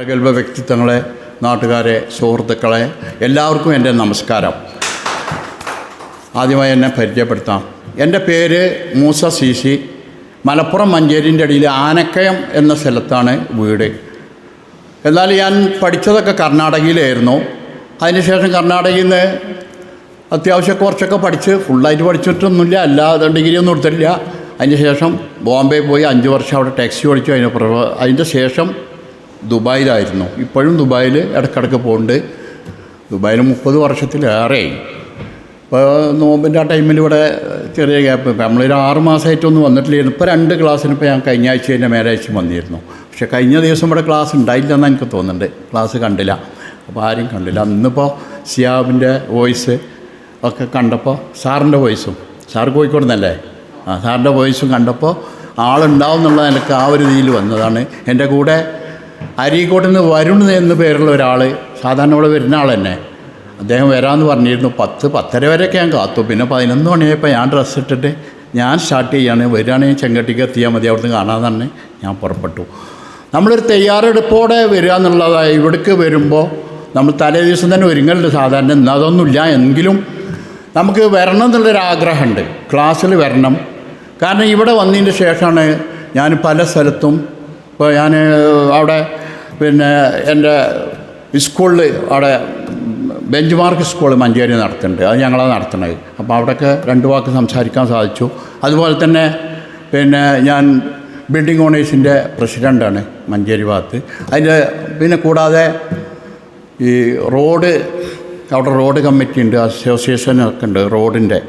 പ്രഗത്ഭ വ്യക്തിത്വങ്ങളെ നാട്ടുകാരെ സുഹൃത്തുക്കളെ എല്ലാവർക്കും എന്റെ നമസ്കാരം. ആദ്യമായി എന്നെ പരിചയപ്പെടുത്താം. എന്റെ പേര് മൂസ സി സി മലപ്പുറം മഞ്ചേരിന്റെ അടിയിൽ ആനക്കയം എന്ന സ്ഥലത്താണ് വീട്. എന്നാൽ ഞാൻ പഠിച്ചതൊക്കെ കർണാടകയിലായിരുന്നു. അതിനുശേഷം കർണാടകയിൽ നിന്ന് അത്യാവശ്യം കുറച്ചൊക്കെ പഠിച്ച് ഫുള്ളായിട്ട് പഠിച്ചിട്ടൊന്നുമില്ല. അല്ലാതെ ഡിഗ്രി ഒന്നും എടുത്തിട്ടില്ല. അതിന് ശേഷം ബോംബെ പോയി അഞ്ച് വർഷം അവിടെ ടാക്സി ഓടിച്ചു. അതിന് അതിന്റെ ശേഷം ദുബായിലായിരുന്നു. ഇപ്പോഴും ദുബായിൽ ഇടയ്ക്കിടയ്ക്ക് പോകുന്നുണ്ട് ദുബായിൽ മുപ്പത് വർഷത്തിലേറെ ഇപ്പോൾ നോമ്പിന്റെ ആ ടൈമിൽ ഇവിടെ ചെറിയ ഗ്യാപ്പ് നമ്മളൊരു ആറ് മാസമായിട്ടൊന്നും വന്നിട്ടില്ലായിരുന്നു. ഇപ്പോൾ രണ്ട് ക്ലാസ്സിന് ഇപ്പോൾ ഞാൻ കഴിഞ്ഞ ആഴ്ച എന്റെ വന്നിരുന്നു. പക്ഷേ കഴിഞ്ഞ ദിവസം ഇവിടെ ക്ലാസ് ഉണ്ടായില്ലെന്ന് എനിക്ക് തോന്നുന്നുണ്ട്. ക്ലാസ് കണ്ടില്ല. അപ്പോൾ ആരും കണ്ടില്ല. അന്നിപ്പോൾ സിയാബിന്റെ വോയിസ് ഒക്കെ കണ്ടപ്പോൾ സാറിന്റെ വോയിസും സാർ കോഴിക്കോട് നിന്നല്ലേ? ആ സാറിന്റെ വോയിസും കണ്ടപ്പോൾ ആളുണ്ടാവും എന്നുള്ള നിലയ്ക്ക് ആ ഒരു രീതിയിൽ വന്നതാണ്. എന്റെ കൂടെ അരീക്കോട്ടിൽ നിന്ന് വരുൺ എന്ന് പേരുള്ള ഒരാൾ സാധാരണ ഇവിടെ വരുന്ന ആൾ തന്നെ. അദ്ദേഹം വരാമെന്ന് പറഞ്ഞിരുന്നു. പത്ത് പത്തര വരെയൊക്കെ ഞാൻ കാത്തു. പിന്നെ പതിനൊന്ന് മണിയായപ്പോൾ ഞാൻ ഡ്രസ്സ് ഇട്ടിട്ട് ഞാൻ സ്റ്റാർട്ട് ചെയ്യാണ്. വരികയാണെങ്കിൽ ചെങ്കട്ടിക്ക് എത്തിയാൽ മതി അവിടുന്ന് കാണാൻ തന്നെ ഞാൻ പുറപ്പെട്ടു. നമ്മളൊരു തയ്യാറെടുപ്പോടെ വരിക എന്നുള്ളതായി ഇവിടേക്ക് വരുമ്പോൾ നമ്മൾ തലേ ദിവസം തന്നെ ഒരുങ്ങലുണ്ട് സാധാരണ. ഇന്ന് അതൊന്നുമില്ല. എങ്കിലും നമുക്ക് വരണം എന്നുള്ളൊരു ആഗ്രഹമുണ്ട്. ക്ലാസ്സിൽ വരണം. കാരണം ഇവിടെ വന്നതിന് ശേഷമാണ് ഞാൻ പല സ്ഥലത്തും ഇപ്പോൾ ഞാൻ അവിടെ പിന്നെ എന്റെ സ്കൂളിൽ അവിടെ ബെഞ്ച് മാർക്ക് സ്കൂൾ മഞ്ചേരി നടത്തുന്നുണ്ട്. അത് ഞങ്ങളാണ് നടത്തുന്നത്. അപ്പോൾ അവിടെയൊക്കെ രണ്ട് വാക്ക് സംസാരിക്കാൻ സാധിച്ചു. അതുപോലെ തന്നെ പിന്നെ ഞാൻ ബിൽഡിംഗ് ഓണേഴ്സിന്റെ പ്രസിഡന്റാണ് മഞ്ചേരി ഭാഗത്ത്. അതിന്റെ പിന്നെ കൂടാതെ ഈ റോഡ് അവിടെ റോഡ് കമ്മിറ്റി ഉണ്ട് അസോസിയേഷൻ ഒക്കെ ഉണ്ട് റോഡിന്റെ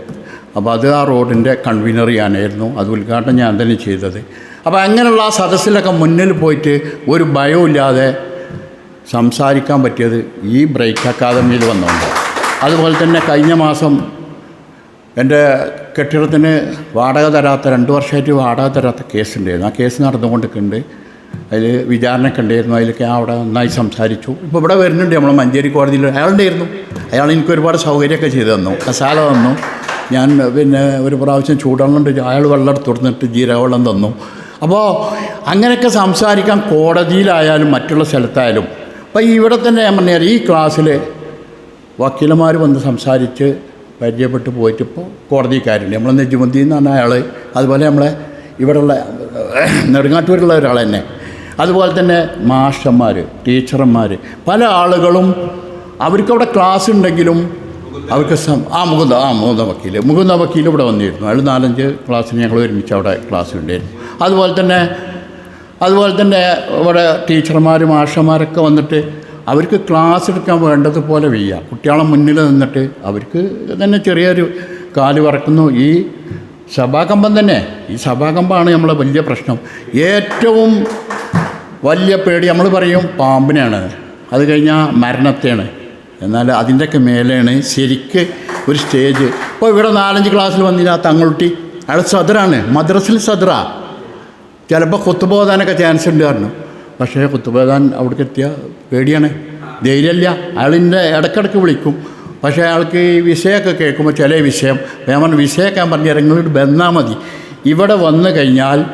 അപ്പോൾ അത് ആ റോഡിന്റെ കൺവീനർ ഞാനായിരുന്നു അത് ഉദ്ഘാടനം ഞാൻ തന്നെ ചെയ്തത്. അപ്പോൾ അങ്ങനെയുള്ള ആ സദസ്സിലൊക്കെ മുന്നിൽ പോയിട്ട് ഒരു ഭയമില്ലാതെ സംസാരിക്കാൻ പറ്റിയത് ഈ ബ്രേക്ക് അക്കാദമിയിൽ വന്നുകൊണ്ട് അതുപോലെ തന്നെ കഴിഞ്ഞ മാസം എന്റെ കെട്ടിടത്തിന് വാടക തരാത്ത രണ്ട് വർഷമായിട്ട് വാടക തരാത്ത കേസുണ്ടായിരുന്നു ആ കേസ് നടന്നുകൊണ്ടിരിക്കുന്നുണ്ട്. അതിൽ വിചാരണയൊക്കെ ഉണ്ടായിരുന്നു. അതിലൊക്കെ അവിടെ നന്നായി സംസാരിച്ചു. ഇപ്പോൾ ഇവിടെ വരുന്നുണ്ട് നമ്മൾ മഞ്ചേരി കോടതിയിൽ. അയാളുണ്ടായിരുന്നു. അയാൾ എനിക്ക് ഒരുപാട് സൗകര്യമൊക്കെ ചെയ്തു തന്നു. കസാല തന്നു. ഞാൻ പിന്നെ ഒരു പ്രാവശ്യം ചൂടുവെള്ളം അയാൾ വെള്ളം എടുത്തു കൊടുത്തിട്ട് ജീരകവെള്ളം തന്നു. അപ്പോൾ അങ്ങനെയൊക്കെ സംസാരിക്കാൻ കോടതിയിലായാലും മറ്റുള്ള സ്ഥലത്തായാലും അപ്പോൾ ഇവിടെ തന്നെ ഞാൻ പറഞ്ഞാൽ ഈ ക്ലാസ്സിൽ വക്കീലന്മാർ വന്ന് സംസാരിച്ച് പരിചയപ്പെട്ട് പോയിട്ട് ഇപ്പോൾ കോടതിക്കാരുണ്ട്. നമ്മളെ നെജുമന്തി എന്ന് പറഞ്ഞ അയാൾ അതുപോലെ നമ്മളെ ഇവിടെയുള്ള നെടുങ്ങാട്ടൂരുള്ള ഒരാൾ തന്നെ. അതുപോലെ തന്നെ മാഷന്മാർ ടീച്ചർമാർ പല ആളുകളും അവർക്കവിടെ ക്ലാസ് ഉണ്ടെങ്കിലും അവർക്ക് സം ആ മുകുന്ദ ആ മുകുന്ദ വക്കീൽ മുകുന്ദ വക്കീൽ ഇവിടെ വന്നിരുന്നു. അയാൾ നാലഞ്ച് ക്ലാസ്സിന് ഞങ്ങൾ ഒരുമിച്ച് അവിടെ ക്ലാസ് ഉണ്ടായിരുന്നു അതുപോലെ തന്നെ അതുപോലെ തന്നെ ഇവിടെ ടീച്ചർമാരും മാഷന്മാരൊക്കെ വന്നിട്ട് അവർക്ക് ക്ലാസ് എടുക്കാൻ വേണ്ടതുപോലെ വയ്യ. കുട്ടികളെ മുന്നിൽ നിന്നിട്ട് അവർക്ക് തന്നെ ചെറിയൊരു കാൽ വറക്കുന്നു. ഈ സഭാകമ്പം തന്നെ ഈ സഭാകമ്പമാണ് നമ്മളെ വലിയ പ്രശ്നം. ഏറ്റവും വലിയ പേടി നമ്മൾ പറയും പാമ്പിനെയാണ്. അത് കഴിഞ്ഞാൽ മരണത്തെയാണ്. എന്നാൽ അതിന്റെയൊക്കെ മേലെയാണ് ശരിക്ക് ഒരു സ്റ്റേജ്. ഇപ്പോൾ ഇവിടെ നാലഞ്ച് ക്ലാസ്സിൽ വന്നില്ല തങ്ങളുട്ടി. അയാൾ സദറാണ്. മദ്രസിൽ സദറാ. ചിലപ്പോൾ കുത്തുപോകാനൊക്കെ ചാൻസ് ഉണ്ട് കാരണം പക്ഷേ കുത്തുപോകാൻ അവിടേക്ക് എത്തിയ പേടിയാണ്. ധൈര്യമില്ല. അയാളിന്റെ ഇടയ്ക്കിടയ്ക്ക് വിളിക്കും. പക്ഷേ അയാൾക്ക് ഈ വിഷയമൊക്കെ കേൾക്കുമ്പോൾ ചില വിഷയം പറഞ്ഞു വിഷയമൊക്കെ പറഞ്ഞു വന്നാൽ ബന്നാൽ മതി. ഇവിടെ വന്നു കഴിഞ്ഞാൽ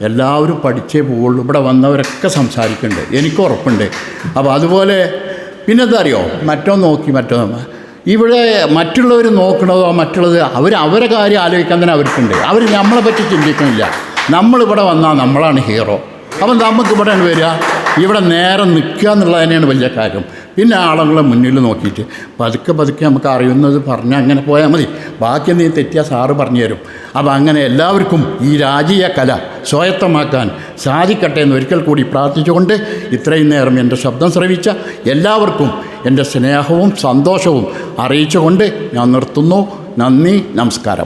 എല്ലാവരും പഠിച്ചേ പോവുള്ളൂ. ഇവിടെ വന്നവരൊക്കെ സംസാരിക്കുന്നുണ്ട് എനിക്ക് ഉറപ്പുണ്ട്. അപ്പോൾ അതുപോലെ പിന്നെന്താ അറിയോ? മറ്റോ നോക്കി മറ്റോ ഇവിടെ മറ്റുള്ളവർ നോക്കണതോ മറ്റുള്ളത് അവർ അവരെ കാര്യം ആലോചിക്കാൻ തന്നെ അവർക്കുണ്ട്. അവർ നമ്മളെ പറ്റി ചിന്തിക്കുന്നില്ല. നമ്മളിവിടെ വന്നാൽ നമ്മളാണ് ഹീറോ അപ്പം നമുക്ക് ഇവിടെ വരിക. ഇവിടെ നേരെ നിൽക്കുക എന്നുള്ളത് തന്നെയാണ് വലിയ കാര്യം. പിന്നെ ആളുകളെ മുന്നിൽ നോക്കിയിട്ട് പതുക്കെ പതുക്കെ നമുക്ക് അറിയുന്നത് പറഞ്ഞ് അങ്ങനെ പോയാൽ മതി. ബാക്കി എന്തെങ്കിലും തെറ്റിയാൽ സാറ് പറഞ്ഞു തരും. അപ്പോൾ അങ്ങനെ എല്ലാവർക്കും ഈ രാജീയ കല സ്വായത്തമാക്കാൻ സാധിക്കട്ടെ എന്ന് ഒരിക്കൽ കൂടി പ്രാർത്ഥിച്ചുകൊണ്ട് ഇത്രയും നേരം എന്റെ ശബ്ദം ശ്രവിച്ച എല്ലാവർക്കും എന്റെ സ്നേഹവും സന്തോഷവും അറിയിച്ചുകൊണ്ട് ഞാൻ നിർത്തുന്നു. നന്ദി നമസ്കാരം.